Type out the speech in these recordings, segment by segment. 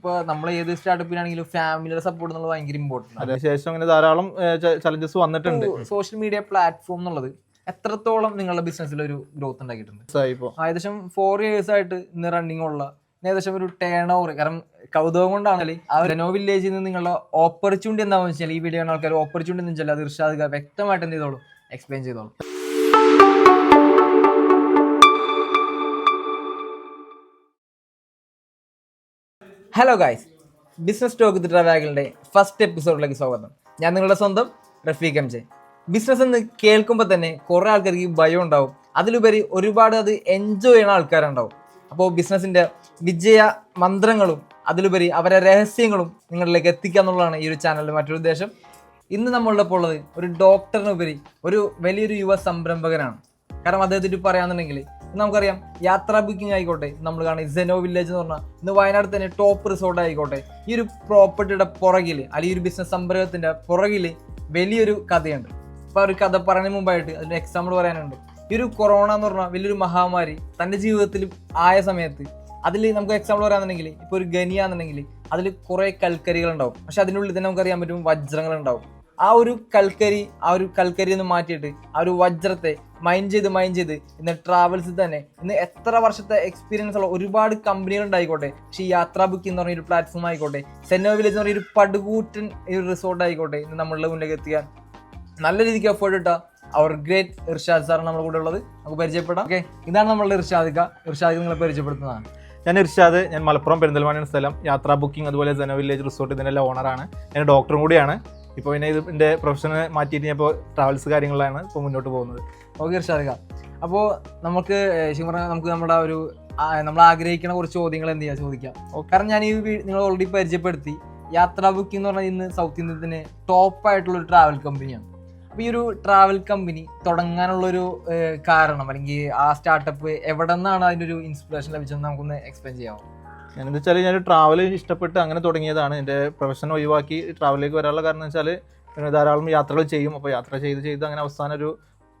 ഇപ്പൊ നമ്മൾ ഏത് സ്റ്റാർട്ടപ്പിനാണെങ്കിലും ഫാമിലിയുടെ സപ്പോർട്ട് എന്നുള്ളത് ഭയങ്കര ഇമ്പോർട്ടന്റ് അതിനുശേഷം അങ്ങനെ ധാരാളം ചലഞ്ചസ് വന്നിട്ടുണ്ട്. സോഷ്യൽ മീഡിയ പ്ലാറ്റ്ഫോം എന്നുള്ളത് എത്രത്തോളം നിങ്ങളുടെ ബിസിനസ്സിൽ ഒരു ഗ്രോത്ത് ഉണ്ടാക്കിയിട്ടുണ്ട്? ഏകദേശം ഫോർ ഇയേഴ്സ് ആയിട്ട് ഇന്ന് റണ്ണിങ് ഉള്ള ഏകദേശം ഒരു ടേൺ ഓവർ കാരണം കൗതുകം കൊണ്ടാണെങ്കിൽ ആ റെനോ വില്ലേജിൽ നിന്ന് നിങ്ങളുടെ ഓപ്പർച്യൂണിറ്റി എന്താണെന്ന് വെച്ചാൽ ഈ വീഡിയോ ആൾക്കാർ ഓപ്പർച്യൂണിറ്റി എന്ന് വെച്ചാൽ അത് ഇർഷാദ് വ്യക്തമായിട്ട് എന്ത് ചെയ്തോളൂ? എക്സ്പ്ലെയിൻ ചെയ്തോളൂ. Hello guys business talk the ട്രാവലിന്റെ first എപ്പിസോഡിലേക്ക് സ്വാഗതം. ഞാൻ നിങ്ങളുടെ സ്വന്തം റഫീഖ് എം ജെ ബിസിനസ് എന്ന് കേൾക്കുമ്പോൾ തന്നെ കുറേ ആൾക്കാർക്ക് ഭയം ഉണ്ടാവും. അതിലുപരി ഒരുപാട് അത് എൻജോയ് ചെയ്യുന്ന ആൾക്കാരുണ്ടാവും. അപ്പോൾ ബിസിനസ്സിന്റെ വിജയ മന്ത്രങ്ങളും അതിലുപരി അവരെ രഹസ്യങ്ങളും നിങ്ങളിലേക്ക് എത്തിക്കുക എന്നുള്ളതാണ് ഈ ഒരു ചാനലിന്റെ മറ്റൊരു ഉദ്ദേശം. ഇന്ന് നമ്മളുടെ ഉള്ളത് ഒരു ഡോക്ടറിനുപരി ഒരു വലിയൊരു യുവ സംരംഭകനാണ്. കാരണം അദ്ദേഹത്തിന് പറയാന്നുണ്ടെങ്കിൽ നമുക്കറിയാം യാത്രാ ബുക്കിംഗ് ആയിക്കോട്ടെ നമ്മൾ കാണുന്ന സെനോ വില്ലേജ് എന്ന് പറഞ്ഞാൽ ഇന്ന് വയനാട് തന്നെ ടോപ്പ് റിസോർട്ട് ആയിക്കോട്ടെ. ഈ ഒരു പ്രോപ്പർട്ടിയുടെ പുറകിൽ അല്ലെങ്കിൽ ഒരു ബിസിനസ് സംരംഭത്തിന്റെ പുറകിൽ വലിയൊരു കഥയുണ്ട്. അപ്പോൾ ഒരു കഥ പറയുന്നതിന് മുമ്പായിട്ട് അതിന് എക്സാമ്പിൾ പറയാനുണ്ട്. ഈ ഒരു കൊറോണ എന്ന് പറഞ്ഞാൽ വലിയൊരു മഹാമാരി തന്റെ ജീവിതത്തിൽ ആയ സമയത്ത് അതിൽ നമുക്ക് എക്സാമ്പിൾ പറയാന്നുണ്ടെങ്കിൽ ഇപ്പോൾ ഒരു ഗനിയാണെന്നുണ്ടെങ്കിൽ അതിൽ കുറേ കൽക്കരികൾ ഉണ്ടാവും. പക്ഷെ അതിനുള്ളിൽ തന്നെ നമുക്കറിയാൻ പറ്റും വജ്രങ്ങൾ ഉണ്ടാവും. ആ ഒരു കൽക്കരി ആ ഒരു കൽക്കരി എന്ന് മാറ്റിയിട്ട് ആ ഒരു വജ്രത്തെ മൈൻഡ് ചെയ്ത് മൈൻഡ് ചെയ്ത്. ഇന്ന് ട്രാവൽസിൽ തന്നെ. ഇന്ന് എത്ര വർഷത്തെ എക്സ്പീരിയൻസ് ഉള്ള ഒരുപാട് കമ്പനികൾ ഉണ്ടായിക്കോട്ടെ. പക്ഷേ ഈ യാത്രാ ബുക്ക് എന്ന് പറഞ്ഞ ഒരു പ്ലാറ്റ്ഫോം ആയിക്കോട്ടെ. സെന്നോ വില്ലേജ് എന്ന് പറഞ്ഞ ഒരു പടുകൂറ്റൻ ഒരു റിസോർട്ട് ആയിക്കോട്ടെ. ഇന്ന് നമ്മളുടെ മുന്നിലേക്ക് എത്തിക്കാൻ നല്ല രീതിക്ക് എഫേർട്ട് ഇട്ടാ അവർ ഗ്രേറ്റ് ഇർഷാദ് സാറാണ് നമ്മുടെ കൂടെ ഉള്ളത്. നമുക്ക് പരിചയപ്പെടാം. ഓക്കെ ഇതാണ് നമ്മളുടെ ഇർഷാദിക ഇർഷാദിക നിങ്ങളെ പരിചയപ്പെടുത്തുന്നതാണ്. ഞാൻ ഇർഷാദ്. ഞാൻ മലപ്പുറം പെരിന്തൽമണ്ണ സ്ഥലം. യാത്രാ ബുക്കിംഗ് അതുപോലെ ജന വില്ലേജ് റിസോർട്ട് ഇതിനെല്ലാം ഓണറാണ് ഞാൻ ഡോക്ടറും കൂടിയാണ്. ഇപ്പോൾ പിന്നെ ഇത് എന്റെ പ്രൊഫഷനെ മാറ്റിയിട്ട് ഞാൻ ഇപ്പോൾ ട്രാവൽസ് കാര്യങ്ങളിലാണ് ഇപ്പോൾ മുന്നോട്ട് പോകുന്നത്. ഓക്കെ ഇർഷാദിക അപ്പോൾ നമുക്ക് ശരിക്കും പറഞ്ഞാൽ നമുക്ക് നമ്മുടെ ഒരു നമ്മൾ ആഗ്രഹിക്കുന്ന കുറച്ച് ചോദ്യങ്ങൾ എന്ത് ചെയ്യാം? ചോദിക്കാം. കാരണം ഞാൻ ഈ നിങ്ങൾ ഓൾറെഡി പരിചയപ്പെടുത്തി. യാത്രാ ബുക്കിംഗ് എന്ന് പറഞ്ഞാൽ ഇന്ന് സൗത്ത് ഇന്ത്യത്തിന് ടോപ്പ് ആയിട്ടുള്ള ഒരു ട്രാവൽ കമ്പനിയാണ് അപ്പോൾ ഈ ഒരു ട്രാവൽ കമ്പനി തുടങ്ങാനുള്ളൊരു കാരണം അല്ലെങ്കിൽ ആ സ്റ്റാർട്ടപ്പ് എവിടെ നിന്നാണ് അതിന്റെ ഒരു ഇൻസ്പിറേഷൻ ലഭിച്ചതെന്ന് നമുക്കൊന്ന് എക്സ്പ്ലെയിൻ ചെയ്യാമോ? ഞാനെന്ന് വെച്ചാൽ ഞാൻ ട്രാവൽ ഇഷ്ടപ്പെട്ട് അങ്ങനെ തുടങ്ങിയതാണ്. എന്റെ പ്രൊഫഷൻ ഒഴിവാക്കി ട്രാവലിലേക്ക് വരാനുള്ള കാരണം എന്ന് വെച്ചാൽ ധാരാളം യാത്രകൾ ചെയ്യും. അപ്പോൾ യാത്ര ചെയ്ത് ചെയ്ത് അങ്ങനെ അവസാനം ഒരു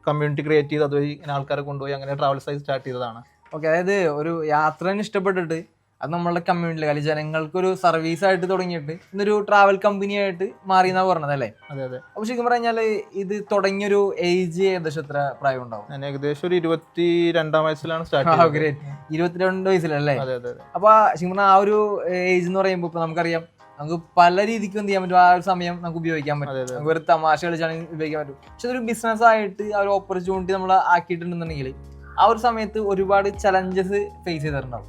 കമ്മ്യൂണിറ്റി ക്രിയേറ്റ് ചെയ്ത് അതുവഴി ഇങ്ങനെ ആൾക്കാരെ കൊണ്ടുപോയി അങ്ങനെ ട്രാവൽ സൈസ് സ്റ്റാർട്ട് ചെയ്തതാണ്. ഓക്കെ അതായത് ഒരു യാത്രനെ ഇഷ്ടപ്പെട്ടിട്ട് അത് നമ്മളുടെ കമ്മ്യൂണിറ്റി അല്ലെങ്കിൽ ജനങ്ങൾക്കൊരു സർവീസ് ആയിട്ട് തുടങ്ങിയിട്ട് ഇന്നൊരു ട്രാവൽ കമ്പനി ആയിട്ട് മാറി എന്നാ പറഞ്ഞത് അല്ലേ? അതെ അതെ. അപ്പൊ ശരിക്കും പറഞ്ഞാൽ ഇത് തുടങ്ങിയൊരു ഏജ് ഏകദേശം എത്ര പ്രായം ഉണ്ടാവും? ഞാൻ ഏകദേശം ഒരു ഇരുപത്തി രണ്ടാം വയസ്സിലാണ് സ്റ്റാർട്ട് ഇരുപത്തിരണ്ട് വയസ്സിലല്ലേ? അതെ അതെ അതെ. അപ്പൊ ശരിക്കും പറഞ്ഞാൽ ആ ഒരു ഏജ് എന്ന് പറയുമ്പോൾ ഇപ്പൊ നമുക്കറിയാം നമുക്ക് പല രീതിക്ക് എന്ത് ചെയ്യാൻ പറ്റും. ആ ഒരു സമയം നമുക്ക് ഉപയോഗിക്കാൻ പറ്റും. നമുക്ക് ഒരു തമാശ കളിച്ചാണെങ്കിൽ ഉപയോഗിക്കാൻ പറ്റും. പക്ഷെ അതൊരു ബിസിനസ് ആയിട്ട് ആ ഒരു ഓപ്പർച്യൂണിറ്റി നമ്മൾ ആക്കിയിട്ടുണ്ടെന്നുണ്ടെങ്കിൽ ആ ഒരു സമയത്ത് ഒരുപാട് ചലഞ്ചസ് ഫേസ് ചെയ്തിട്ടുണ്ടാവും.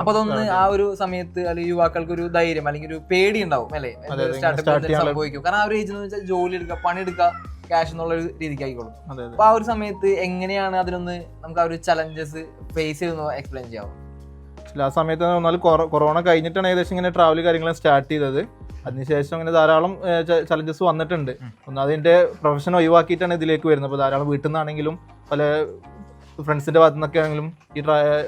അപ്പൊ അതൊന്ന് ആ ഒരു സമയത്ത് അല്ലെങ്കിൽ യുവാക്കൾക്ക് ഒരു ധൈര്യം അല്ലെങ്കിൽ ഒരു പേടി ഉണ്ടാവും അല്ലേ? സ്റ്റാർട്ടപ്പ് സംഭവിക്കും. കാരണം ആ ഒരു ഏജ് എന്ന് വെച്ചാൽ ജോലി എടുക്കുക പണിയെടുക്കുക ക്യാഷ് എന്നുള്ള ഒരു രീതിക്ക് ആയിക്കോളും അപ്പൊ ആ ഒരു സമയത്ത് എങ്ങനെയാണ് അതിനൊന്ന് നമുക്ക് ആ ഒരു ചലഞ്ചസ് ഫേസ് ചെയ്തെന്ന് എക്സ്പ്ലെയിൻ ചെയ്യാമോ ആ സമയത്ത് എന്ന് പറഞ്ഞാൽ കൊറോ- കൊറോണ കഴിഞ്ഞിട്ടാണ് ഏകദേശം ഇങ്ങനെ ട്രാവൽ കാര്യങ്ങളും സ്റ്റാർട്ട് ചെയ്തത്. അതിനുശേഷം അങ്ങനെ ധാരാളം ചലഞ്ചസ് വന്നിട്ടുണ്ട്. ഉം. ഒന്ന് അതിന്റെ പ്രൊഫഷൻ ഒഴിവാക്കിയിട്ടാണ് ഇതിലേക്ക് വരുന്നത്. അപ്പോൾ ധാരാളം വീട്ടിൽ നിന്നാണെങ്കിലും പല ഫ്രണ്ട്സിന്റെ ഭാഗത്തു നിന്നൊക്കെ ആണെങ്കിലും ഈ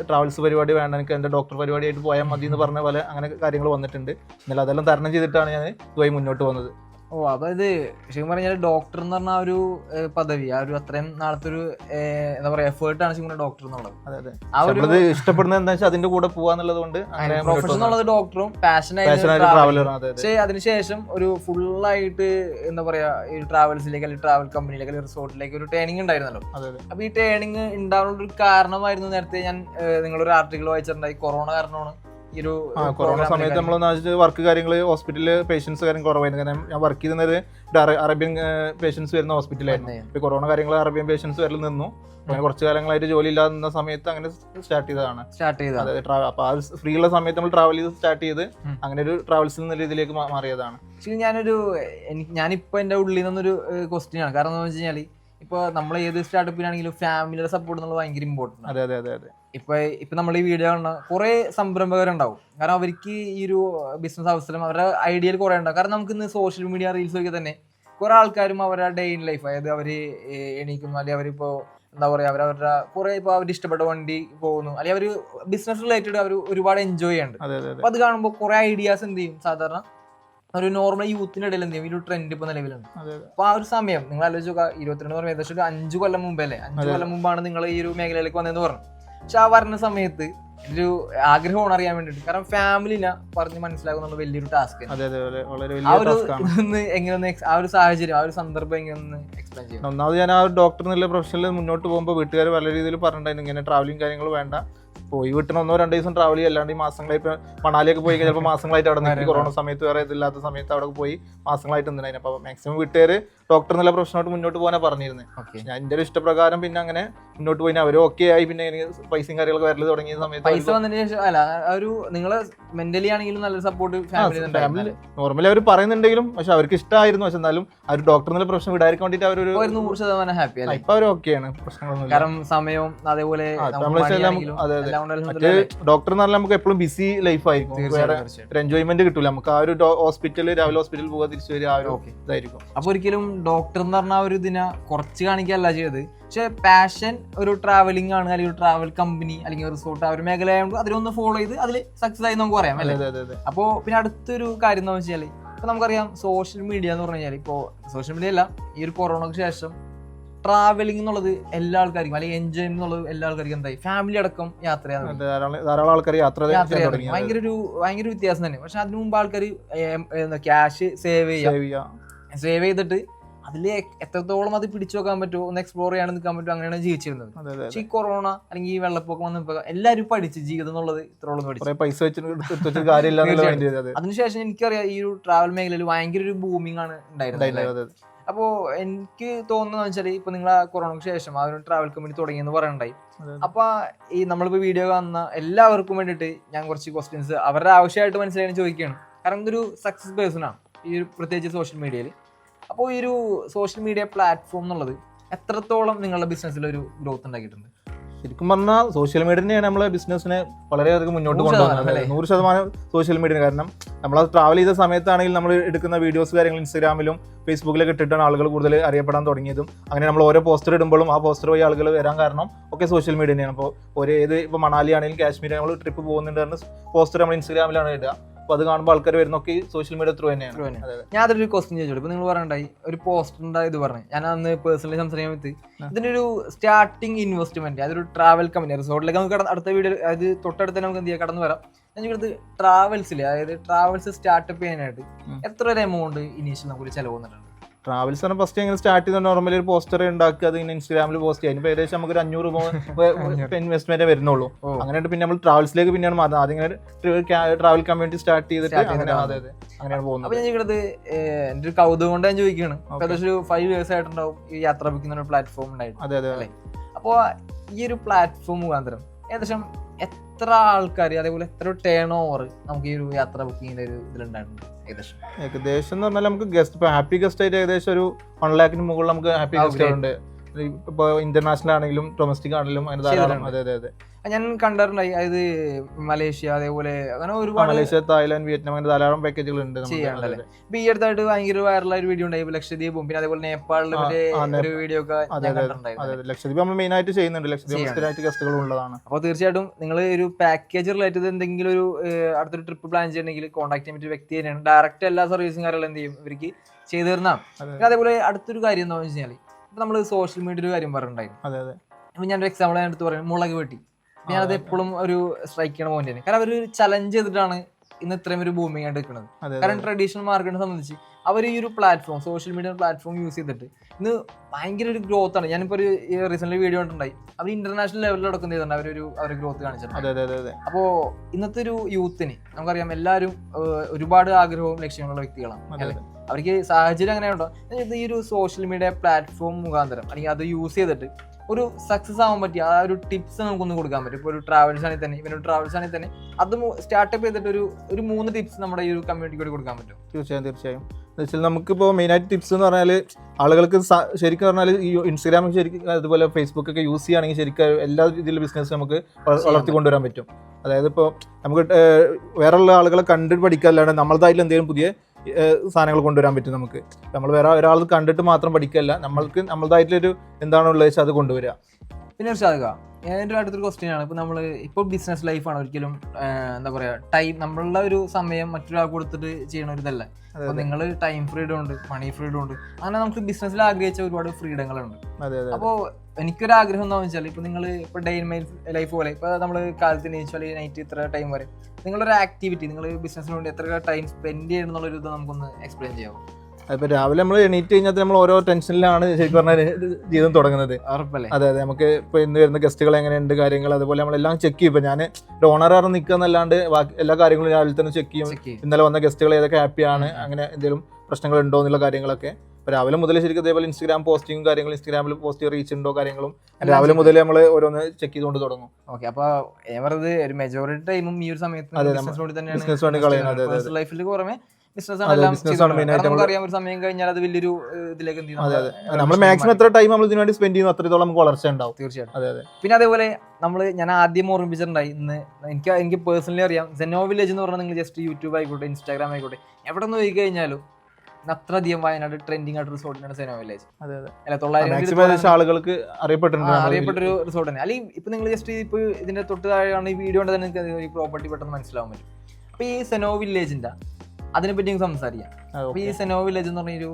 ട്രാവൽസ് പരിപാടി വേണ്ട എനിക്ക് എന്റെ ഡോക്ടർ പരിപാടിയായിട്ട് പോയാൽ മതി എന്ന് പറഞ്ഞ പോലെ അങ്ങനെ കാര്യങ്ങൾ വന്നിട്ടുണ്ട്. എന്നാലും അതെല്ലാം തരണം ചെയ്തിട്ടാണ് ഞാൻ ഇതുമായി മുന്നോട്ട് പോകുന്നത്. ഓ അതായത് ശരിക്കും പറഞ്ഞാൽ ഡോക്ടർ എന്ന് പറഞ്ഞ ആ ഒരു ഏഹ്, പദവി ആ ഒരു അത്രയും നാളത്തെ ഒരു ഏഹ്, എന്താ പറയാ എഫേർട്ടാണ് ശരിക്കും ഡോക്ടർ എന്നുള്ളത് അതെ അതെ. ആ ഒരു നമ്മളത് ഇഷ്ടപ്പെടുന്നത് എന്താ വെച്ചാൽ അതിന്റെ കൂടെ പോവാന്നുള്ളത് കൊണ്ട് അങ്ങനെ പ്രൊഫഷൻ എന്നുള്ളത് ഡോക്ടറും പാഷൻ പാഷനായിട്ട് ട്രാവലർ അതെ അതെ. പക്ഷേ അതിനുശേഷം ഒരു ഫുൾ ആയിട്ട് എന്താ പറയാ ഈ ട്രാവൽസിലേക്ക് അല്ലെങ്കിൽ ട്രാവൽ കമ്പനിയിലേക്ക് അല്ലെങ്കിൽ റിസോർട്ടിലേക്ക് ഒരു ട്രെയിനിങ് ഉണ്ടായിരുന്നല്ലോ. അതെ അതെ. അപ്പൊ ഈ ട്രെയിനിങ് ഉണ്ടാവാനുള്ള ഒരു കാരണമായിരുന്നു നേരത്തെ ഞാൻ ഏഹ്, നിങ്ങളൊരു ആർട്ടിക്കിൾ വായിച്ചിട്ടുണ്ടായി. കൊറോണ കാരണമാണ്. ഈ ഒരു കൊറോണ സമയത്ത് നമ്മൾ വർക്ക് കാര്യങ്ങൾ ഹോസ്പിറ്റലിൽ പേഷ്യൻസ് കാര്യം കുറവായിരുന്നു. കാരണം ഞാൻ വർക്ക് ചെയ്യുന്നത് അറേബ്യൻ പേഷ്യൻസ് വരുന്ന ഹോസ്പിറ്റലായിരുന്നു ഇപ്പൊ കൊറോണ കാര്യങ്ങൾ അറേബ്യൻ പേഷ്യൻസ് വരൽ നിന്നു. അങ്ങനെ കുറച്ച് കാലങ്ങളായിട്ട് ജോലി ഇല്ലാതെ നിന്ന സമയത്ത് അങ്ങനെ സ്റ്റാർട്ട് ചെയ്തതാണ്. സ്റ്റാർട്ട് ചെയ്തത് അപ്പൊ ആ ഫ്രീ ഉള്ള സമയത്ത് നമ്മൾ ട്രാവൽ ചെയ്ത് സ്റ്റാർട്ട് ചെയ്ത് അങ്ങനെ ഒരു ട്രാവൽസ് എന്ന രീതിയിലേക്ക് മാറിയതാണ്. ഞാനൊരു ഞാനിപ്പോ എന്റെ ഉള്ളിൽ നിന്നൊരു ക്വസ്റ്റ്യൻ ആണ്. കാരണം എന്താ വെച്ച് കഴിഞ്ഞാൽ ഇപ്പൊ നമ്മൾ ഏത് സ്റ്റാർട്ടപ്പിനാണെങ്കിലും ഫാമിലിയുടെ സപ്പോർട്ട് എന്നുള്ളത് ഭയങ്കര ഇമ്പോർട്ടന്റ് അതെ അതെ അതെ അതെ. ഇപ്പൊ ഇപ്പൊ നമ്മൾ ഈ വീഡിയോ കാണുന്ന കുറെ സംരംഭകരുണ്ടാവും. കാരണം അവർക്ക് ഈ ഒരു ബിസിനസ് അവസരം അവരുടെ ഐഡിയയിൽ കുറെ ഉണ്ടാവും. കാരണം നമുക്ക് ഇന്ന് സോഷ്യൽ മീഡിയ റീൽസ് ഒക്കെ തന്നെ കുറെ ആൾക്കാരും അവരുടെ ഡേ ഇൻ ലൈഫ് അതായത് അവർ ഏഹ് എണീക്കുന്നു അല്ലെങ്കിൽ അവരിപ്പോ എന്താ പറയാ അവർ അവരുടെ കുറെ ഇപ്പൊ അവർ ഇഷ്ടപ്പെട്ട വണ്ടി പോകുന്നു അല്ലെങ്കിൽ അവർ ബിസിനസ് റിലേറ്റഡ് അവർ ഒരുപാട് എൻജോയ് ചെയ്യുന്നുണ്ട് അപ്പൊ അത് കാണുമ്പോൾ കുറെ ഐഡിയാസ് എന്ത് ചെയ്യും? സാധാരണ ഒരു നോർമൽ യൂത്തിന്റെ ഇടയിൽ എന്ത് ഒരു ട്രെൻഡ് ഇപ്പൊ നിലവിലുണ്ട്. അപ്പൊ ആ ഒരു സമയം നിങ്ങൾ ആലോചിച്ച് നോക്കുക ഇരുപത്തിരണ്ട് പറഞ്ഞ ഏകദേശം ഒരു അഞ്ചു കൊല്ലം മുമ്പ് അല്ലേ? അഞ്ചു കൊല്ലം മുമ്പാണ് നിങ്ങൾ ഈ ഒരു മേഖലയിലേക്ക് വന്നതെന്ന് പറഞ്ഞു പക്ഷെ ആ വരുന്ന സമയത്ത് ഒരു ആഗ്രഹമാണ് അറിയാൻ വേണ്ടിട്ട് കാരണം ഫാമിലിനെ പറഞ്ഞ് മനസ്സിലാക്കുന്ന വലിയൊരു ടാസ്ക് ആ ഒരു ആ ഒരു സാഹചര്യം ആ ഒരു സന്ദർഭം എങ്ങനെ ഒന്ന് എക്സ്പ്ലെയിൻ ചെയ്യണം? ഒന്നാമത് ഞാൻ ആ ഒരു ഡോക്ടർ എന്നുള്ള പ്രൊഫഷനിൽ മുന്നോട്ട് പോകുമ്പോൾ വീട്ടുകാർ പല രീതിയിൽ പറഞ്ഞിട്ടുണ്ടായിരുന്നു ഇങ്ങനെ ട്രാവലിംഗ് കാര്യങ്ങൾ വേണ്ട. പോയി. വീട്ടിൽ ഒന്നോ രണ്ടോ ദിവസം ട്രാവൽ ചെയ്യും. അല്ലാണ്ട് ഈ മാസങ്ങളായി ഇപ്പൊ മണാലിയൊക്കെ പോയി ചിലപ്പോൾ മാസങ്ങളായിട്ട് അവിടെ നിന്ന് കൊറോണ സമയത്ത് വേറെ ഇതില്ലാത്ത സമയത്ത് അവിടെ പോയി മാസങ്ങളായിട്ട് നിന്നായിരുന്നു അപ്പൊ മാക്സിമം വീട്ടുകാർ ഡോക്ടർ എന്നുള്ള പ്രൊഫഷനോട്ട് മുന്നോട്ട് പോകാനാണ് പറഞ്ഞിരുന്നത് ഞാൻ എന്റെ ഒരു ഇഷ്ടപ്രകാരം പിന്നെ അങ്ങനെ മുന്നോട്ട് പോയി. അവർ ഓക്കെ ആയി പിന്നെ എനിക്ക് പൈസയും കാര്യങ്ങളൊക്കെ വരൽ തുടങ്ങിയ സമയത്ത് പൈസ വന്നതിന് ശേഷം അല്ല ഒരു നിങ്ങളെ മെന്റലി ആണെങ്കിലും നല്ല സപ്പോർട്ട് ഫാമിലി നോർമലി അവർ പറയുന്നുണ്ടെങ്കിലും പക്ഷെ അവർക്ക് ഇഷ്ടമായിരുന്നു പക്ഷെ എന്നാലും ആ ഒരു ഡോക്ടർ എന്നുള്ള പ്രൊഫഷൻ വിടാതിരിക്കാൻ വേണ്ടിയിട്ട് അവരൊരു ഒരു നൂറ് ശതമാനം ഹാപ്പി അല്ലേ? ഇപ്പൊ അവർ ഓക്കെയാണ് പ്രശ്നങ്ങളൊന്നുമില്ല. കാരണം സമയവും അതേപോലെ ഡോക്ടർ എന്ന് പറഞ്ഞാൽ നമുക്ക് എപ്പോഴും ബിസി ലൈഫ് ആയിരിക്കും. വേറെ ഒരു എൻജോയ്മെന്റ് കിട്ടൂല. നമുക്ക് ആ ഒരു ഹോസ്പിറ്റലിൽ രാവിലെ ഹോസ്പിറ്റലിൽ പോകാതിരിച്ചു വരിക ആ ഒരു ഇതായിരിക്കും. അപ്പൊ ഒരിക്കലും ഡോക്ടർ എന്ന് പറഞ്ഞ ഒരു ഇതിനെ കുറച്ച് കാണിക്കുകയല്ല ചെയ്തത്. പക്ഷെ പാഷൻ ഒരു ട്രാവലിംഗ് ആണ് അല്ലെങ്കിൽ ഒരു ട്രാവൽ കമ്പനി അല്ലെങ്കിൽ റിസോർട്ട് ആ ഒരു മേഖല ആയതുകൊണ്ട് അതിലൊന്ന് ഫോളോ ചെയ്ത് അതിൽ സക്സസ് ആയി നമുക്ക് പറയാം അല്ലേ? അപ്പോൾ പിന്നെ അടുത്തൊരു കാര്യം എന്ന് വെച്ചാൽ ഇപ്പൊ നമുക്കറിയാം സോഷ്യൽ മീഡിയ എന്ന് പറഞ്ഞു കഴിഞ്ഞാൽ ഇപ്പോൾ സോഷ്യൽ മീഡിയ അല്ല ഈ ഒരു കൊറോണക്ക് ശേഷം ട്രാവലിംഗ് എന്നുള്ളത് എല്ലാ ആൾക്കാർക്കും അല്ലെങ്കിൽ എൻജോയ് എന്നുള്ളത് എല്ലാ ആൾക്കാർക്കും എന്തായി? ഫാമിലി അടക്കം യാത്ര ധാരാളം ആൾക്കാർ യാത്ര. ഭയങ്കര ഒരു ഭയങ്കര വ്യത്യാസം തന്നെ. പക്ഷെ അതിനു മുമ്പ് ആൾക്കാർ ക്യാഷ് സേവ് ചെയ്യുക സേവ് ചെയ്യാം. സേവ് ചെയ്തിട്ട് അതിൽ എത്രത്തോളം അത് പിടിച്ചു വെക്കാൻ പറ്റുമോ ഒന്ന് എക്സ്പ്ലോർ ചെയ്യാൻ നിൽക്കാൻ പറ്റുമോ അങ്ങനെയാണ് ജീവിച്ചിരുന്നത്. അതെ ഈ കൊറോണ അല്ലെങ്കിൽ ഈ വെള്ളപ്പൊക്കം വന്ന് എല്ലാവരും പഠിച്ചു ജീവിതം എന്നുള്ളത് ഇത്രോളം പഠിച്ചു. പൈസ അതിനുശേഷം എനിക്കറിയാം ഈ ഒരു ട്രാവൽ മേഖലയിൽ ഭയങ്കര ഒരു ബൂമിംഗ് ആണ് ഉണ്ടായിരുന്നത് ഉണ്ടായില്ല, അതെ അതെ. അപ്പോ എനിക്ക് തോന്നുന്നത് വെച്ചാൽ ഇപ്പൊ നിങ്ങൾ ആ കൊറോണക്ക് ശേഷം ആ ഒരു ട്രാവൽ കമ്പനി തുടങ്ങിയെന്ന് പറയണ്ടായി. അപ്പൊ ഈ നമ്മളിപ്പോ വീഡിയോ കാണുന്ന എല്ലാവർക്കും വേണ്ടിട്ട് ഞാൻ കുറച്ച് ക്വസ്റ്റ്യൻസ് അവരുടെ ആവശ്യമായിട്ട് മനസ്സിലായി ചോദിക്കുകയാണ്. കാരണം ഇതൊരു സക്സസ് പേഴ്സൺ ആണ്. ഈ ഒരു പ്രത്യേകിച്ച് സോഷ്യൽ മീഡിയയിൽ അപ്പോൾ ഈ ഒരു സോഷ്യൽ മീഡിയ പ്ലാറ്റ്ഫോം എന്നുള്ളത് എത്രത്തോളം നിങ്ങളുടെ ബിസിനസ്സിൽ ഒരു ഗ്രോത്ത് ഉണ്ടാക്കിയിട്ടുണ്ട്? ശരിക്കും പറഞ്ഞാൽ സോഷ്യൽ മീഡിയ തന്നെയാണ് നമ്മളെ ബിസിനസ്സിനെ വളരെയധികം മുന്നോട്ട് കൊണ്ടുപോകുന്നത് നൂറ് ശതമാനം സോഷ്യൽ മീഡിയ കാരണം നമ്മൾ ട്രാവൽ ചെയ്ത സമയത്താണെങ്കിൽ നമ്മൾ എടുക്കുന്ന വീഡിയോസ് കാര്യങ്ങൾ ഇൻസ്റ്റാഗ്രാമിലും ഫേസ്ബുക്കിലൊക്കെ ഇട്ടിട്ടാണ് ആളുകൾ കൂടുതൽ അറിയപ്പെടാൻ തുടങ്ങിയതും. അങ്ങനെ നമ്മൾ ഓരോ പോസ്റ്റർ ഇടുമ്പോഴും ആ പോസ്റ്റർ വഴി ആളുകൾ വരാൻ കാരണം ഒക്കെ സോഷ്യൽ മീഡിയ തന്നെയാണ്. അപ്പോൾ ഒരു ഏത് ഇപ്പോൾ മണാലി ആണെങ്കിലും കാശ്മീർ നമ്മൾ ട്രിപ്പ് പോകുന്നുണ്ടെന്ന് പോസ്റ്റർ നമ്മൾ ഇൻസ്റ്റാഗ്രാമിലാണ് ഇടുക. അപ്പോൾ അത് കാണുമ്പോൾ ആൾക്കാർ വരുന്നൊക്കെ സോഷ്യൽ മീഡിയ ത്രൂ തന്നെയാണ്. ഞാൻ അതൊരു ക്വസ്റ്റ്യൻ ചോദിച്ചോളൂ ഇപ്പൊ നിങ്ങൾ പറയണ്ടായി ഒരു പോസ്റ്ററിന്റെ ഇത് പറഞ്ഞു. ഞാൻ അന്ന് പേഴ്സണലി സംസാരിക്കാൻ പറ്റി ഇതിന്റെ ഒരു സ്റ്റാർട്ടിങ് ഇൻവെസ്റ്റ്മെന്റ് അതൊരു ട്രാവൽ കമ്പനി റിസോർട്ടിലേക്ക് നമുക്ക് അടുത്ത വീഡിയോ അത് തൊട്ടടുത്ത് നമുക്ക് എന്ത് ചെയ്യാം? കടന്നു വരാം. ഞാൻ ചോദിച്ചത് ട്രാവൽസിൽ അതായത് ട്രാവൽസ് സ്റ്റാർട്ടപ്പ് ചെയ്യാനായിട്ട് എത്ര ഒരു എമൗണ്ട് ഇനീഷ്യൽ നമുക്ക് ചെലവ് വന്നിട്ടുണ്ട്? ട്രാവൽസ് ആണ് ഫസ്റ്റ് ഇങ്ങനെ സ്റ്റാർട്ട് ചെയ്ത നോർമലി ഒരു പോസ്റ്റർ ഉണ്ടാക്കുക അത് ഇങ്ങനെ ഇൻസ്റ്റാഗ്രാമിൽ പോസ്റ്റ് ചെയ്യാം ഇപ്പൊ ഏകദേശം നമുക്ക് ഒരു അഞ്ഞൂറ് രൂപ ഇൻവെസ്റ്റ്മെന്റ് വരുന്നുള്ളൂ. അങ്ങനെയാണ് പിന്നെ നമ്മൾ ട്രാവൽസിലേക്ക് പിന്നെയാണ് മാറുന്നത്. ആദ്യം ഇങ്ങനെ ട്രാവൽ കമ്മ്യൂണിറ്റി സ്റ്റാർട്ട് ചെയ്തിട്ട് അങ്ങനെ ചെയ്തിട്ടാണ്. അതെ അതെ. അങ്ങനെയാണ് അപ്പൊ പോകുന്നത് ഞാൻ ചോദിക്കുന്നത് എന്റെ ഒരു കൗതുകം കൊണ്ട് ഞാൻ ചോദിക്കുകയാണ് ഏകദേശം ഒരു ഫൈവ് ഇയേഴ്സ് ആയിട്ടുണ്ടാവും ഈ യാത്ര വയ്ക്കുന്ന ഒരു പ്ലാറ്റ്ഫോം ഉണ്ടായിട്ട് അതെ അതെ? അപ്പോൾ ഈ ഒരു പ്ലാറ്റ്ഫോം മുഖാന്തരം ഏകദേശം എത്ര ആൾക്കാർ അതേപോലെ എത്ര ടേൺ ഓവർ നമുക്ക് ഈ ഒരു യാത്ര ബുക്കിങ്ങിന്റെ ഒരു ഇതിലുണ്ടായിരുന്നു ഏകദേശം ഏകദേശം എന്ന് പറഞ്ഞാൽ നമുക്ക് ഗസ്റ്റ് ഹാപ്പി ഗസ്റ്റ് ആയിട്ട് ഏകദേശം ഒരു വൺ ലാഖിന് മുകളിൽ നമുക്ക് ഹാപ്പി ഗസ്റ്റ്. ഉണ്ട് ഇപ്പൊ ഇന്റർനാഷണൽ ആണെങ്കിലും ഡൊമസ്റ്റിക് ആണെങ്കിലും അങ്ങനെ ധാരാളം. അതെ അതെ അതെ. ഞാൻ കണ്ടിട്ടുണ്ടായി. അതായത് മലേഷ്യ അതേപോലെ അങ്ങനെ ഒരുപാട് മലേഷ്യ തായ്ലാന്റ് വിയറ്റ്നാം അങ്ങനെ ധാരാളം പാക്കേജുകൾ ഉണ്ട്. ചെയ്യാനുണ്ടല്ലേ? ഇപ്പൊ ഈ അടുത്തായിട്ട് ഭയങ്കര വൈറലായ ഒരു വീഡിയോ ഉണ്ടായി. ലക്ഷദ്വീപും പിന്നെ അതേപോലെ നേപ്പാളിലെ ഒരു വീഡിയോ ഒക്കെ ലക്ഷദ്വീപ് നമ്മൾ മെയിൻ ആയിട്ട് ചെയ്യുന്നുണ്ട്. ലക്ഷദ്വീപ് ഗസ്റ്റുകൾ ഉള്ളതാണ്. അപ്പോൾ തീർച്ചയായിട്ടും നിങ്ങൾ ഒരു പാക്കേജ് റിലേറ്റഡ് എന്തെങ്കിലും ഒരു അടുത്തൊരു ട്രിപ്പ് പ്ലാൻ ചെയ്യണമെങ്കിൽ കോൺടാക്ട് ചെയ്യാൻ പറ്റിയ വ്യക്തി തന്നെയാണ്. ഡയറക്റ്റ് എല്ലാ സർവീസും കാര്യങ്ങളും എന്ത് ചെയ്യും? ഇവർക്ക് ചെയ്തു തരുന്നതാണ്. അതേപോലെ അടുത്തൊരു കാര്യം എന്താണെന്ന് വെച്ച് കഴിഞ്ഞാൽ നമ്മൾ സോഷ്യൽ മീഡിയ ഒരു കാര്യം പറഞ്ഞിട്ടുണ്ടായിരുന്നു അതെ അതെ. അപ്പൊ ഞാനൊരു എക്സാമ്പിൾ ഞാൻ എടുത്ത് പറയുന്നത് മുളക് വെട്ടി. ഞാനത് എപ്പോഴും ഒരു സ്ട്രൈക്ക് ചെയ്യണ പോയിന്റ് തന്നെ കാരണം അവർ ചലഞ്ച് ചെയ്തിട്ടാണ് ഇന്ന് ഇത്രയും ഒരു ഭൂമി ആയിട്ട് നിൽക്കുന്നത് കാരണം ട്രഡീഷണൽ മാർക്കറ്റിനെ സംബന്ധിച്ച് അവർ ഈ ഒരു platform social media platform use ചെയ്തിട്ട് ഇന്ന് ഭയങ്കര ഒരു ഗ്രോത്ത് ആണ്. ഞാനിപ്പോ ഒരു റീസെന്റ് വീഡിയോ ഉണ്ടായി അവർ ഇന്റർനാഷണൽ ലെവലിൽ അടക്കം ചെയ്തിട്ടുണ്ട് അവരൊരു അവർ ഗ്രോത്ത് കാണിച്ചിട്ടുണ്ട് അതെ അതെ അതെ അതെ. അപ്പോ ഇന്നത്തെ ഒരു യൂത്തിന് നമുക്കറിയാം എല്ലാവരും ഒരുപാട് ആഗ്രഹവും ലക്ഷ്യങ്ങളുള്ള വ്യക്തികളാണ്? അവർക്ക് സാഹചര്യം അങ്ങനെ ഉണ്ടോ ഇത് ഈ ഒരു സോഷ്യൽ മീഡിയ പ്ലാറ്റ്ഫോം മുഖാന്തരം അല്ലെങ്കിൽ അത് യൂസ് ചെയ്തിട്ട് ഒരു സക്സസ് ആവാൻ പറ്റിയ ആ ഒരു ടിപ്സ് നമുക്കൊന്ന് കൊടുക്കാൻ പറ്റും. ഇപ്പോൾ ഒരു ട്രാവൽസ് ആണെങ്കിൽ തന്നെ ഇവനൊരു ട്രാവൽസ് ആണെങ്കിൽ തന്നെ അത് സ്റ്റാർട്ടപ്പ് ചെയ്തിട്ട് ഒരു ഒരു മൂന്ന് ടിപ്സ് നമ്മുടെ ഈ ഒരു കമ്മ്യൂണിറ്റിക്ക് കൂടി കൊടുക്കാൻ പറ്റും. തീർച്ചയായും തീർച്ചയായും. എന്ന് വെച്ചാൽ നമുക്കിപ്പോൾ മെയിനായിട്ട് ടിപ്സ് എന്ന് പറഞ്ഞാൽ ആളുകൾക്ക് ശരിക്കും പറഞ്ഞാൽ ഈ ഇൻസ്റ്റാഗ്രാം ശരിക്കും അതുപോലെ ഫേസ്ബുക്ക് ഒക്കെ യൂസ് ചെയ്യുകയാണെങ്കിൽ ശരിക്കും എല്ലാ രീതിയിലുള്ള ബിസിനസ് നമുക്ക് വള- വളർത്തി കൊണ്ടുവരാൻ പറ്റും. അതായത് ഇപ്പോൾ നമുക്ക് വേറെയുള്ള ആളുകളെ കണ്ടിട്ട് പഠിക്കാല്ലാണ്ട് നമ്മളതായിട്ട് എന്തെങ്കിലും പുതിയ സാധനങ്ങൾ കൊണ്ടുവരാൻ പറ്റും നമുക്ക്. നമ്മൾ വേറെ ഒരാൾ കണ്ടിട്ട് മാത്രം പഠിക്കല്ല നമ്മൾക്ക് നമ്മളതായിട്ടുള്ളൊരു എന്താണോ ഉള്ളത് വെച്ചാൽ അത് കൊണ്ടുവരിക. പിന്നെ ഒരു സാധക എന്റെ അടുത്തൊരു ക്വസ്റ്റ്യൻ ആണ്. ഇപ്പൊ നമ്മൾ ഇപ്പോൾ ബിസിനസ് ലൈഫാണ് ഒരിക്കലും എന്താ പറയാ ടൈം നമ്മളുടെ ഒരു സമയം മറ്റൊരാൾക്ക് കൊടുത്തിട്ട് ചെയ്യണ ഒരു ഇതല്ല അപ്പോൾ അപ്പൊ നിങ്ങൾ ടൈം ഫ്രീഡം ഉണ്ട് മണി ഫ്രീഡം ഉണ്ട് അങ്ങനെ നമുക്ക് ബിസിനസ്സിൽ ആഗ്രഹിച്ച ഒരുപാട് ഫ്രീഡങ്ങളുണ്ട് അപ്പോൾ എനിക്കൊരു ആഗ്രഹം എന്താണെന്ന് വെച്ചാൽ ഇപ്പൊ നിങ്ങൾ ഇപ്പൊ ഡേ ഇൻ മൈ ലൈഫ് പോലെ ഇപ്പൊ നമ്മൾ കാലത്തിന് വെച്ചാൽ നൈറ്റ് ഇത്ര ടൈം വരെ നിങ്ങളൊരു ആക്ടിവിറ്റി നിങ്ങൾ ബിസിനസ്സിന് വേണ്ടി എത്ര ടൈം സ്പെൻഡ് ചെയ്യണം എന്നുള്ള ഒരു ഇത് നമുക്കൊന്ന് എക്സ്പ്ലെയിൻ ചെയ്യാമോ അതിപ്പോ രാവിലെ നമ്മൾ എണീറ്റ് കഴിഞ്ഞാൽ നമ്മൾ ഓരോ ടെൻഷനിലാണ് ശരിക്കും പറഞ്ഞാൽ ജീവിതം തുടങ്ങുന്നത്. അതെ അതെ. നമുക്ക് ഇപ്പൊ ഇന്ന് വരുന്ന ഗസ്റ്റുകൾ എങ്ങനെയുണ്ട് കാര്യങ്ങൾ അതുപോലെ നമ്മളെല്ലാം ചെക്ക് ചെയ്യും. ഇപ്പൊ ഞാൻ ഡോണർ ആറ് നിൽക്കുക എന്നല്ലാണ്ട് ബാക്കി എല്ലാ കാര്യങ്ങളും രാവിലെ തന്നെ ചെക്ക് ചെയ്യും. ഇന്നലെ വന്ന ഗസ്റ്റുകൾ ഏതൊക്കെ ഹാപ്പിയാണ് അങ്ങനെ എന്തെങ്കിലും പ്രശ്നങ്ങൾ ഉണ്ടോ എന്നുള്ള കാര്യങ്ങളൊക്കെ ഇപ്പൊ രാവിലെ മുതൽ ശരിക്കും ഇതേപോലെ ഇൻസ്റ്റാഗ്രാം പോസ്റ്റിങ്ങും കാര്യങ്ങളും ഇൻസ്റ്റാഗ്രാമിൽ പോസ്റ്റ് റീച്ച് ഉണ്ടോ കാര്യങ്ങളും രാവിലെ മുതൽ നമ്മൾ ഓരോന്ന് ചെക്ക് ചെയ്തുകൊണ്ട് തുടങ്ങും. ഓക്കെ അപ്പോൾ ഞാൻ പറഞ്ഞത് ഒരു മെജോറിറ്റി ടൈമും ഈ ഒരു സമയത്ത് ബിസിനസ് വേണ്ടി കളയുന്നത്, ലൈഫിൽ അതെ നമ്മൾ മാക്സിമം എത്ര ടൈം നമ്മൾ സ്പെൻഡ് ചെയ്യുന്നു അത്രത്തോളം നമുക്ക് വളർച്ച ഉണ്ടാവും. തീർച്ചയായിട്ടും. അതെ അതെ. പിന്നെ അതേപോലെ നമ്മൾ ഞാൻ ആദ്യം ഓർമ്മിച്ചിട്ടുണ്ടായി ഇന്ന് എനിക്ക് എനിക്ക് പേഴ്സണലി അറിയാം സെനോ വില്ലേജ് എന്ന് പറഞ്ഞാൽ നിങ്ങൾ ജസ്റ്റ് യൂട്യൂബ് ആയിക്കോട്ടെ ഇൻസ്റ്റാഗ്രാം ആയിക്കോട്ടെ എവിടെ നിന്ന് പോയി കഴിഞ്ഞാലും ഇന്ന് അത്രയധികം വയനാട് ട്രെൻഡിങ് ആയിട്ട് റിസോർട്ടിനാണ് സെനോ വില്ലേജ് അല്ല തൊള്ളായിരം ആളുകൾക്ക് അറിയപ്പെട്ടിട്ടുണ്ട് നമ്മൾ അറിയപ്പെട്ട ഒരു റിസോർട്ട് തന്നെ. അല്ലെങ്കിൽ ഇപ്പൊ നിങ്ങൾ ജസ്റ്റ് ഇപ്പൊ ഇതിന്റെ തൊട്ട് താഴെയാണ് ഈ വീഡിയോ കൊണ്ട് തന്നെ ഈ പ്രോപ്പർട്ടി പെട്ടെന്ന് മനസ്സിലാവാൻ പറ്റും. അപ്പൊ ഈ സെനോ വില്ലേജിന്റെ അതിനെ പറ്റി നമുക്ക് സംസാരിക്കാം. അപ്പൊ. ഈ സെനോ വില്ലേജ് എന്ന് പറഞ്ഞൊരു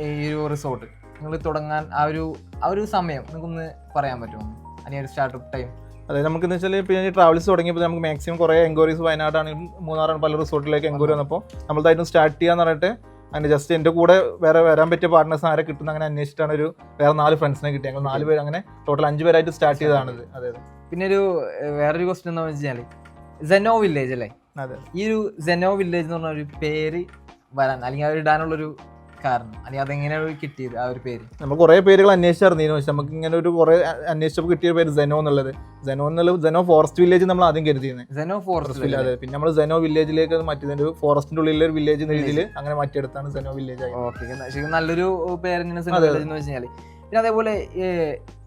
ഈ ഒരു റിസോർട്ട് നിങ്ങൾ തുടങ്ങാൻ ആ ഒരു ആ ഒരു സമയം നിങ്ങൾക്കൊന്ന് പറയാൻ പറ്റുമോ? അല്ലെങ്കിൽ ഒരു സ്റ്റാർട്ടപ്പ് ടൈം അതെ നമുക്ക് എന്ന് വെച്ചാൽ പിന്നെ ട്രാവൽസ് തുടങ്ങിയപ്പോൾ നമുക്ക് മാക്സിമം കുറേ എൻക്വയറീസ് വയനാടാണെങ്കിലും മൂന്നാറാണ് പല റിസോർട്ടിലേക്ക് എൻക്വയറി വന്നപ്പോൾ നമ്മളതായിരുന്നു സ്റ്റാർട്ട് ചെയ്യാന്ന് പറഞ്ഞിട്ട് അങ്ങനെ ജസ്റ്റ് എന്റെ കൂടെ വേറെ വരാൻ പറ്റിയ പാർട്ട്നേഴ്സ് ആരെ കിട്ടുന്ന അങ്ങനെ അന്വേഷിച്ചിട്ടാണ് ഒരു വേറെ നാല് ഫ്രണ്ട്സിനെ കിട്ടി ഞങ്ങൾ നാല് പേര് അങ്ങനെ ടോട്ടൽ അഞ്ച് പേരായിട്ട് സ്റ്റാർട്ട് ചെയ്തതാണിത്. അതെ പിന്നെ ഒരു വേറൊരു ക്വസ്റ്റ്യൻ എന്താണെന്ന് വെച്ചാൽ സെനോ വില്ലേജ് അല്ലേ? അതെ ഈ ഒരു സെനോ വില്ലേജ് എന്ന് പറഞ്ഞ ഒരു പേര് വരാൻ അല്ലെങ്കിൽ അവർ ഇടാനുള്ള ഒരു കാരണം. അല്ലെങ്കിൽ അതെങ്ങനെയാണ് കിട്ടിയത്? ആ ഒരു പേര്. നമ്മൾ കുറേ പേരുകൾ അന്വേഷിച്ചറിഞ്ഞിരുന്നു പക്ഷെ നമുക്ക് ഇങ്ങനെ ഒരു കുറേ അന്വേഷിച്ചപ്പോൾ കിട്ടിയ പേര് സെനോ എന്നുള്ളത്. സെനോ എന്നുള്ളത് സെനോ ഫോറസ്റ്റ് വില്ലേജ് നമ്മൾ ആദ്യം കരുതിയിരുന്നത് സെനോ ഫോറസ്റ്റ് വില്ലേജ് അതെ. പിന്നെ നമ്മൾ സെനോ വില്ലേജിലേക്ക് അത് ഒരു ഫോറസ്റ്റിന്റെ ഉള്ളിലെ ഒരു വില്ലേജ് എന്ന രീതിയിൽ അങ്ങനെ മാറ്റിയെടുത്താണ് സെനോ വില്ലേജ് ആയി ഓക്കെ ശരിക്കും നല്ലൊരു പേര് എന്ന് വെച്ചാൽ പിന്നെ അതേപോലെ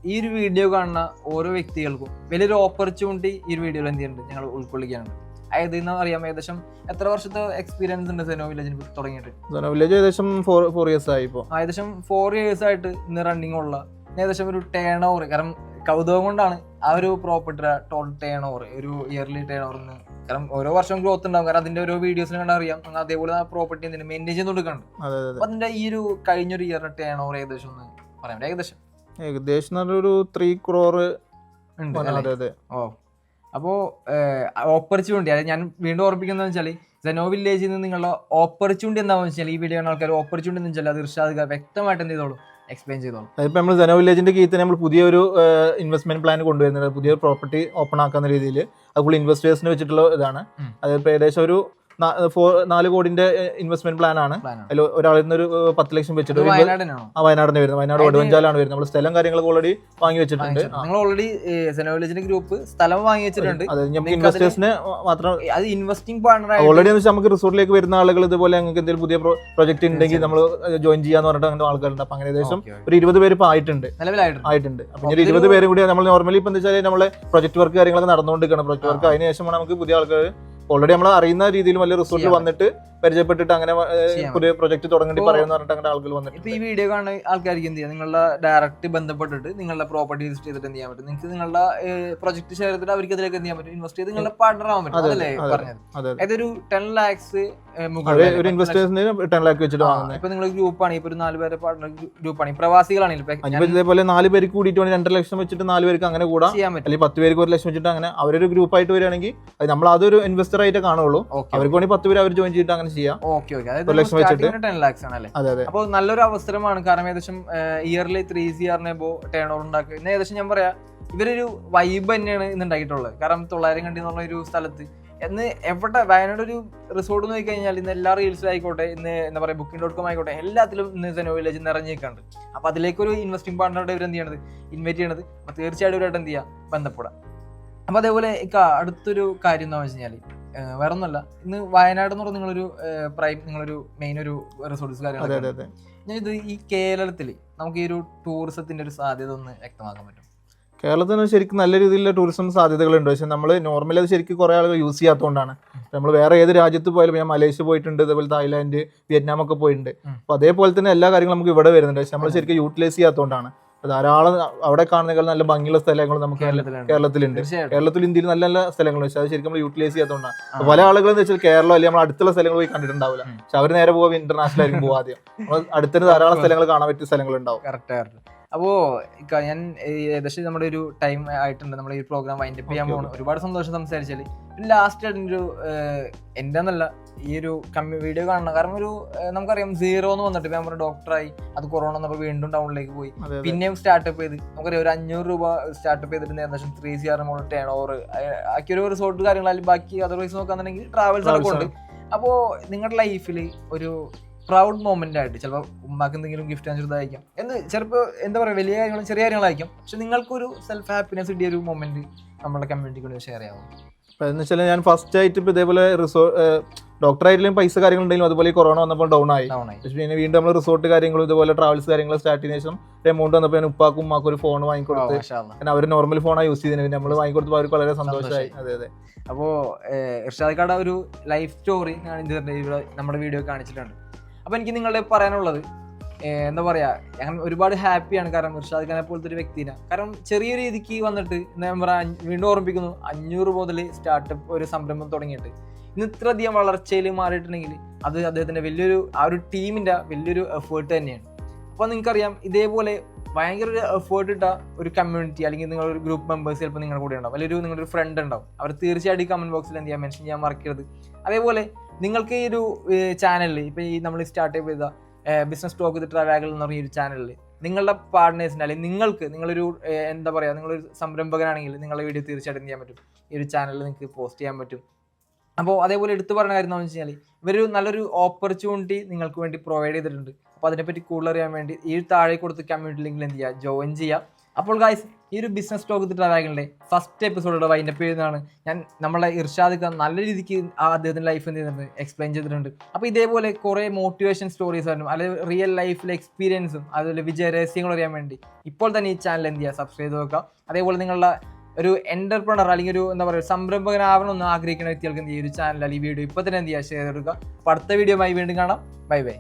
ഈ ഒരു വീഡിയോ കാണുന്ന ഓരോ വ്യക്തികൾക്കും വലിയൊരു ഓപ്പർച്യൂണിറ്റി ഈ ഒരു വീഡിയോയിൽ എന്ത് ചെയ്യുന്നുണ്ട്? ഞങ്ങൾ ഉൾക്കൊള്ളിക്കാനുണ്ട്. അതായത് ഇന്ന് അറിയാം ഏകദേശം എത്ര വർഷത്തെ എക്സ്പീരിയൻസ് ഉണ്ട് സെനോ വില്ലേജിന് തുടങ്ങിയിട്ട്? സെനോ വില്ലേജ് ഏകദേശം ഫോർ ഫോർ ഇയേഴ്സ് ആയി ഇപ്പോൾ ഏകദേശം ഫോർ ഇയേഴ്സ് ആയിട്ട് ഇന്ന് റണ്ണിങ് ഉള്ള ഏകദേശം ഒരു ടേൺ ഓവർ കാരണം കൗതുകം കൊണ്ടാണ് ആ ഒരു പ്രോപ്പർട്ടി ടോട്ടൽ ടേൺ ഓവർ ഒരു ഇയർലി ടേൺ ഓവർ കാരണം ഓരോ വർഷം ഗ്രോത്ത് ഉണ്ടാവും. കാരണം അതിന്റെ ഓരോ വീഡിയോസിന് കണ്ടാൽ അറിയാം. അതേപോലെ ആ പ്രോപ്പർട്ടി എന്തിനും മെയിന്റെയിൻ ചെയ്ത് കൊടുക്കുന്നുണ്ട് അപ്പൊ അതിന്റെ ഈ ഒരു കഴിഞ്ഞൊരു ഇയറിന്റെ ടേൺ ഓവർ ഏകദേശം ഒന്ന് പറയാം ഏകദേശം. ഏകദേശം ഒരു ത്രീ ക്രോർ ഉണ്ട് അതെ അതെ. ഓ. അപ്പോ ഓപ്പർച്യൂണിറ്റി അതായത് ഞാൻ വീണ്ടും ഓർപ്പിക്കുന്നത് വെച്ചാൽ സെനോ വില്ലേജിൽ നിന്ന് നിങ്ങളുടെ ഓപ്പർച്യൂണിറ്റി എന്താണെന്ന് വെച്ചാൽ ഈ വീഡിയോ ആൾക്കാർ ഓപ്പർച്യൂണിറ്റി എന്ന് വെച്ചാൽ അത് ഇർഷാദ് വ്യക്തമായിട്ട് എന്ത് ചെയ്തോളൂ? എക്സ്പ്ലെയിൻ ചെയ്തോളൂ. അതിപ്പോൾ നമ്മൾ സെനോ വില്ലേജിന്റെ കീഴിൽ തന്നെ നമ്മൾ പുതിയൊരു ഇൻവെസ്റ്റ്മെന്റ് പ്ലാൻ കൊണ്ടുവരുന്നുണ്ട്. പുതിയൊരു പ്രോപ്പർട്ടി ഓപ്പൺ ആക്കുന്ന രീതിയിൽ അത് ഫുൾ ഇൻവെസ്റ്റേഴ്സിന് വെച്ചിട്ടുള്ള ഇതാണ്. അതിപ്പോൾ ഏകദേശം ഒരു നാല് കോടിന്റെ ഇൻവെസ്റ്റ്മെന്റ് പ്ലാൻ ആണ്. അതിൽ ഒരാളിൽ നിന്ന് ഒരു പത്ത് ലക്ഷം വെച്ചിട്ട് ആ വയനാടിന് വരുന്നത്. വയനാട് വടുവഞ്ചാലാണ് വരുന്നത്. നമ്മൾ സ്ഥലം കാര്യങ്ങളൊക്കെ ഓൾറെഡി വാങ്ങി വെച്ചിട്ടുണ്ട്. നിങ്ങൾ ഓൾറെഡി സെനോ ഗ്രൂപ്പ് സ്ഥലം വാങ്ങി വെച്ചിട്ടുണ്ട്. നമുക്ക് ഇൻവെസ്റ്റേഴ്സിന് മാത്രം അത് ഇൻവെസ്റ്റിംഗ് പാർട്ണർ ഓൾറെഡി നമുക്ക് റിസോർട്ടിലേക്ക് വരുന്ന ആളുകൾ ഇതുപോലെ ഞങ്ങൾക്ക് എന്തെങ്കിലും പുതിയ പ്രൊജക്ട് ഉണ്ടെങ്കിൽ നമ്മൾ ജോയിൻ ചെയ്യാന്ന് പറഞ്ഞിട്ട് അങ്ങനെ ആൾക്കാരുണ്ട്. അപ്പൊ അങ്ങനെ ഏകദേശം ഒരു ഇരുപത് പേര് ഇപ്പൊ ആയിട്ടുണ്ട്. ആയിട്ടുണ്ട്. അപ്പൊ ഇനി ഒരു ഇരുപത് പേരും കൂടി നമ്മൾ നോർമലി ഇപ്പൊ എന്താ വെച്ചാൽ നമ്മളെ പ്രൊജക്ട് വർക്ക് കാര്യങ്ങളൊക്കെ നടന്നുകൊണ്ടിരിക്കണം പ്രൊജക്ട് വർക്ക് അതിനുശേഷമാണ് നമുക്ക് പുതിയ ആൾക്കാർ ഓൾറെഡി നമ്മൾ അറിയുന്ന രീതിയിൽ വലിയ റിസോർട്ടിൽ വന്നിട്ട് പരിചയപ്പെട്ടിട്ട് അങ്ങനെ പുതിയ പ്രൊജക്ട് തുടങ്ങേണ്ടി പറയുന്ന പറഞ്ഞിട്ട് അങ്ങനെ ആളുകൾ ഇപ്പൊ വന്നിട്ടുണ്ട് ഈ വീഡിയോ കാണുന്ന ആൾക്കാർക്ക് എന്ത് ചെയ്യാം? നിങ്ങളുടെ ഡയറക്റ്റ് ബന്ധപ്പെട്ടിട്ട് നിങ്ങളുടെ പ്രോപ്പർട്ടി ലിസ്റ്റ് ചെയ്തിട്ട് എന്ത് ചെയ്യാൻ പറ്റും? നിങ്ങൾക്ക് നിങ്ങളുടെ പ്രൊജക്ട് ഷെയർ ചെയ്തിട്ട് അവർക്ക് അതിലേക്ക് എന്ത് ചെയ്യാൻ പറ്റും? ഇൻവെസ്റ്റ് ചെയ്ത് നിങ്ങളുടെ പാർട്ണർ ആവാൻ പറ്റും. അല്ലേ അതല്ലേ അതെ. പറഞ്ഞത്? ഒരു ടെൻ ലാക്സ് ഒരു ഇൻവെസ്റ്റേഴ്സിന് ടെൻ ലാക്ക് വെച്ചിട്ട് വാങ്ങുന്നത് ഇപ്പൊ നിങ്ങൾ ഗ്രൂപ്പാണ് ഇപ്പൊ ഒരു നാല് പേരെ പാർട്ണർ പ്രവാസികളാണെങ്കിലും ഇപ്പൊ. അതിപ്പോ ഇതേപോലെ നാല് പേര് കൂടിയിട്ട് രണ്ടര ലക്ഷം വെച്ചിട്ട് നാല് പേർക്ക് അങ്ങനെ കൂടാം. ചെയ്യാൻ പറ്റും. അല്ലെങ്കിൽ പത്ത് പേർക്ക് ഒരു ലക്ഷം വെച്ചിട്ട് അങ്ങനെ അവരൊരു ഗ്രൂപ്പ് ആയിട്ട് വരികയാണെങ്കിൽ നമ്മൾ അതൊരു ഇൻവെസ്റ്റർ ആയിട്ട് കാണുള്ളൂ. അവർക്ക് വേണ്ടി പത്ത് പേര് അവർ ജോയിൻ ചെയ്തിട്ട് അങ്ങനെ ചെയ്യാം. Okay okay. അതായത് ഒരു ലക്ഷം വെച്ചിട്ട്. ടെൻ ലാക്സ് ആണ് അല്ലേ അതെ അതെ. അപ്പോൾ നല്ലൊരു അവസരമാണ്. കാരണം ഏകദേശം ഇയർലി ത്രീ സി ആറിനെ ടേൺ ഓവർ ഉണ്ടാക്കുക. ഇന്ന് ഏകദേശം ഞാൻ പറയാം ഇവരൊരു വൈബ് തന്നെയാണ് ഇന്ന് ഉണ്ടാക്കിയിട്ടുള്ളത് കാരണം തൊള്ളായിരം കണ്ടി എന്ന് പറഞ്ഞ ഒരു സ്ഥലത്ത്. എന്ന് എവിടെ വയനാട് ഒരു റിസോർട്ട് നോക്കി കഴിഞ്ഞാൽ ഇന്ന് എല്ലാ റീൽസിലായിക്കോട്ടെ ഇന്ന് എന്താ പറയുക ബുക്കിംഗ് ഡോട്ട് കോം ആയിക്കോട്ടെ എല്ലാത്തിലും ഇന്ന് സെനോ വില്ലേജ് നിറഞ്ഞേക്കാണ്ട് അപ്പോൾ അതിലേക്ക് ഒരു ഇൻവെസ്റ്റിംഗ് പാർട്ണറുടെ ഇവർ എന്ത് ചെയ്യണത്? ഇൻവൈറ്റ് ചെയ്യണത്. അപ്പോൾ തീർച്ചയായിട്ടും ഇവരായിട്ട് എന്ത് ചെയ്യാം? ബന്ധപ്പെടാം. അപ്പോൾ അതേപോലെ ഇക്ക അടുത്തൊരു കാര്യം എന്താണെന്ന് വെച്ച് കഴിഞ്ഞാൽ വേറെ ഒന്നുമല്ല ഇന്ന് വയനാട് എന്ന് പറഞ്ഞ നിങ്ങളൊരു പ്രൈം നിങ്ങളൊരു മെയിൻ ഒരു റിസോർട്ട്സ് കാര്യം കാര്യങ്ങളൊക്കെ ഞാൻ ഇത് ഈ കേരളത്തിൽ നമുക്ക് ഈ ഒരു ടൂറിസത്തിന്റെ ഒരു സാധ്യത ഒന്ന് വ്യക്തമാക്കാൻ പറ്റും. കേരളത്തിന് ശരിക്കും നല്ല രീതിയിലുള്ള ടൂറിസം സാധ്യതകളുണ്ട്. പക്ഷെ നമ്മൾ നോർമലി അത് ശരിക്കും കുറേ ആളുകൾ യൂസ് ചെയ്യാത്തതുകൊണ്ടാണ് നമ്മൾ വേറെ ഏത് രാജ്യത്ത് പോയാലും ഞാൻ മലേഷ്യ പോയിട്ടുണ്ട് അതേപോലെ തായ്ലാന്റ് വിയറ്റ്നാം ഒക്കെ പോയിട്ടുണ്ട് അപ്പോൾ അതേപോലെ തന്നെ എല്ലാ കാര്യങ്ങളും നമുക്ക് ഇവിടെ വരുന്നുണ്ട്. പക്ഷെ നമ്മൾ ശരിക്കും യൂട്ടിലൈസ് ചെയ്യാത്തതുകൊണ്ടാണ് ധാരാളം അവിടെ കാണുന്ന നല്ല ഭംഗിയുള്ള സ്ഥലങ്ങൾ നമുക്ക് കേരളത്തിലാണ് കേരളത്തിലുണ്ട്. കേരളത്തിൽ ഇന്ത്യയിൽ നല്ല നല്ല സ്ഥലങ്ങൾ പക്ഷെ അത് ശരിക്കും നമ്മൾ യൂട്ടിലൈസ് ചെയ്യാത്തതുകൊണ്ടാണ് പല ആളുകളും എന്ന് വെച്ചാൽ കേരളം അല്ലെങ്കിൽ നമ്മൾ അടുത്തുള്ള സ്ഥലങ്ങൾ പോയി കണ്ടിട്ടുണ്ടാവില്ല. പക്ഷെ അവർ നേരെ പോകുക ഇന്റർനാഷണൽ ആയിരിക്കും പോകുക ആദ്യം. നമ്മൾ അടുത്തിന് ധാരാളം സ്ഥലങ്ങൾ കാണാൻ പറ്റിയ സ്ഥലങ്ങൾ ഉണ്ടാവും കറക്റ്റ് സ്ഥലങ്ങളുണ്ടാവും അപ്പോ ഞാൻ ഏകദേശം നമ്മുടെ ഒരു ടൈം ആയിട്ടുണ്ട്. നമ്മുടെ ഈ പ്രോഗ്രാം വൈൻഡ് അപ്പ് ചെയ്യാൻ പോകണം ഒരുപാട് സന്തോഷം സംസാരിച്ചാൽ ലാസ്റ്റ് ഒരു എന്റെ എന്നല്ല ഈ ഒരു കമ്മി വീഡിയോ കാണണം. കാരണം ഒരു നമുക്കറിയാം സീറോ എന്ന് വന്നിട്ട് ഇപ്പൊ ഞാൻ പറഞ്ഞ ഡോക്ടറായി അത് കൊറോണ വന്നപ്പോൾ വീണ്ടും ടൗണിലേക്ക് പോയി. പിന്നെയും സ്റ്റാർട്ടപ്പ് ചെയ്ത്. നമുക്കറിയാം ഒരു അഞ്ഞൂറ് രൂപ സ്റ്റാർട്ടപ്പ് ചെയ്തിട്ട് ഏകദേശം ത്രീ സി ആർ മോൾ ടേൺ ഓവർ ആക്കി ഒരു റിസോർട്ട് കാര്യങ്ങളായാലും ബാക്കി അതർവൈസ് നോക്കാന്നുണ്ടെങ്കിൽ ട്രാവൽസ് ഒക്കെ ഉണ്ട് അപ്പോൾ നിങ്ങളുടെ ലൈഫിൽ ഒരു പ്രൗഡ് മൊമെന്റ് ആയിട്ട് ചിലപ്പോൾ ഉമ്മാക്ക് എന്തെങ്കിലും ഗിഫ്റ്റ് ചെറുതായിരിക്കാം എന്ന് ചിലപ്പോൾ എന്താ പറയുക വലിയ കാര്യങ്ങളും ചെറിയ കാര്യങ്ങളായിരിക്കും. പക്ഷെ നിങ്ങൾക്കൊരു സെൽഫ് ഹാപ്പിനെസ് കിട്ടിയ ഒരു മൊമെന്റ് നമ്മുടെ കമ്മ്യൂണിറ്റിക്ക് വേണ്ടി ഷെയർ ചെയ്യാവും? ഇപ്പം എന്ന് വെച്ചാൽ ഞാൻ ഫസ്റ്റ് ആയിട്ട് ഇപ്പോൾ ഇതേപോലെ റിസോ ഡോക്ടറായിട്ടും പൈസ കാര്യങ്ങളുണ്ടെങ്കിലും അതുപോലെ ഈ കൊറോണ വന്നപ്പോൾ ഡൗൺ ആയി. പിന്നെ വീണ്ടും നമ്മൾ റിസോർട്ട് കാര്യങ്ങളും ഇതുപോലെ ട്രാവൽസ് കാര്യങ്ങൾ സ്റ്റാർട്ട് ചെയ്തതിനു ശേഷം എമൗണ്ട് വന്നപ്പോൾ ഞാൻ ഉപ്പാക്കും ഉമ്മാക്കും ഒരു ഫോൺ വാങ്ങിക്കൊടുത്ത്. പിന്നെ. അവർ നോർമൽ ഫോണാണ് യൂസ് ചെയ്തത് നമ്മൾ വാങ്ങിക്കൊടുത്തപ്പോൾ അവർക്ക് വളരെ സന്തോഷമായി അതെ അതെ. അപ്പോൾ ഇർഷാദ് ഒരു ലൈഫ് സ്റ്റോറി ഞാൻ നമ്മുടെ വീഡിയോ കാണിച്ചിട്ടുണ്ട്. അപ്പോൾ എനിക്ക് നിങ്ങളുടെ പറയാനുള്ളത് എന്താ പറയാ ഞാൻ ഒരുപാട് ഹാപ്പിയാണ് കാരണം ഇർഷാദ് ഖാനെ പോലത്തെ ഒരു വ്യക്തിനെ. കാരണം ചെറിയ രീതിക്ക് വന്നിട്ട് ഞാൻ പറയാം വീണ്ടും ഓർമ്മിപ്പിക്കുന്നു അഞ്ഞൂറ് മുതൽ സ്റ്റാർട്ടപ്പ് ഒരു സംരംഭം തുടങ്ങിയിട്ട്. ഇന്ന് ഇത്രയധികം വളർച്ചയിൽ മാറിയിട്ടുണ്ടെങ്കിൽ അത് അദ്ദേഹത്തിന്റെ വലിയൊരു ആ ഒരു ടീമിന്റെ വലിയൊരു എഫേർട്ട് തന്നെയാണ്. അപ്പോൾ നിങ്ങൾക്കറിയാം ഇതേപോലെ ഭയങ്കര ഒരു എഫേർട്ട് ഇട്ട ഒരു കമ്മ്യൂണിറ്റി അല്ലെങ്കിൽ നിങ്ങളൊരു ഗ്രൂപ്പ് മെമ്പേഴ്സ് ചിലപ്പോൾ നിങ്ങളുടെ കൂടെ ഉണ്ടാവും. അല്ലെങ്കിൽ ഒരു നിങ്ങളുടെ ഒരു ഫ്രണ്ട് ഉണ്ടാവും. അവർ തീർച്ചയായിട്ടും കമന്റ് ബോക്സിൽ എന്ത് ചെയ്യാൻ മെൻഷൻ ചെയ്യാൻ മറക്കരുത്. അതേപോലെ നിങ്ങൾക്ക് ഈ ഒരു ചാനലിൽ ഇപ്പൊ ഈ നമ്മൾ സ്റ്റാർട്ട് ചെയ്ത ബിസിനസ് ടോക്ക് വിത്ത് ട്രാവാഗൽ എന്ന് പറഞ്ഞ ഒരു ചാനലിൽ നിങ്ങളുടെ പാർട്ട്നേഴ്സിന് അല്ലെങ്കിൽ നിങ്ങൾക്ക് നിങ്ങളൊരു എന്താ പറയാ നിങ്ങളൊരു സംരംഭകനാണെങ്കിൽ നിങ്ങളുടെ വീഡിയോ തീർച്ചയായിട്ടും ചെയ്യാൻ പറ്റും? ഈ ഒരു ചാനലിൽ നിങ്ങൾക്ക് പോസ്റ്റ് ചെയ്യാൻ പറ്റും. അപ്പോൾ അതേപോലെ എടുത്തു പറഞ്ഞ കാര്യം എന്താണെന്ന് വെച്ച് കഴിഞ്ഞാൽ ഇവരൊരു നല്ലൊരു ഓപ്പർച്യൂണിറ്റി നിങ്ങൾക്ക് വേണ്ടി പ്രൊവൈഡ് ചെയ്തിട്ടുണ്ട്. അപ്പോൾ അതിനെപ്പറ്റി കൂടുതൽ അറിയാൻ വേണ്ടി ഈ താഴെ കൊടുത്ത് കമ്മ്യൂണിറ്റി ലിങ്കിൽ എന്ത് ചെയ്യുക ജോയിൻ ചെയ്യുക അപ്പോൾ ഗായ്സ് ഈ ഒരു ബിസിനസ് ടോക്ക് ട്രാവലിന്റെ ഫസ്റ്റ് എപ്പിസോഡോടെ വൈൻഡപ്പ് ചെയ്യുന്നതാണ് ഞാൻ നമ്മളെ ഇർഷാദ് ഖാൻ നല്ല രീതിക്ക് അദ്ദേഹത്തിന്റെ ലൈഫ് എന്ത് ചെയ്യുന്നത് എക്സ്പ്ലെയിൻ ചെയ്തിട്ടുണ്ട്. അപ്പോൾ ഇതേപോലെ കുറേ മോട്ടിവേഷൻ സ്റ്റോറീസ് ആയിരുന്നു അല്ലെങ്കിൽ റിയൽ ലൈഫിലെ എക്സ്പീരിയൻസും അതുപോലെ വിജയ രഹസ്യങ്ങൾ അറിയാൻ വേണ്ടി. ഇപ്പോൾ തന്നെ ഈ ചാനൽ എന്ത് ചെയ്യുക? സബ്സ്ക്രൈബ് വെക്കുക. അതേപോലെ നിങ്ങളുടെ ഒരു എന്റർപ്രണർ അല്ലെങ്കിൽ ഒരു എന്താ പറയുക സംരംഭകനാവണമെന്ന് ആഗ്രഹിക്കുന്ന വ്യക്തികൾക്ക് എന്ത് ഈ ഒരു ചാനൽ അല്ലെങ്കിൽ വീഡിയോ ഇപ്പോൾ തന്നെ എന്ത് ചെയ്യുക? ഷെയർ എടുക്കുക അടുത്ത വീഡിയോ വീണ്ടും കാണാം. Bye bye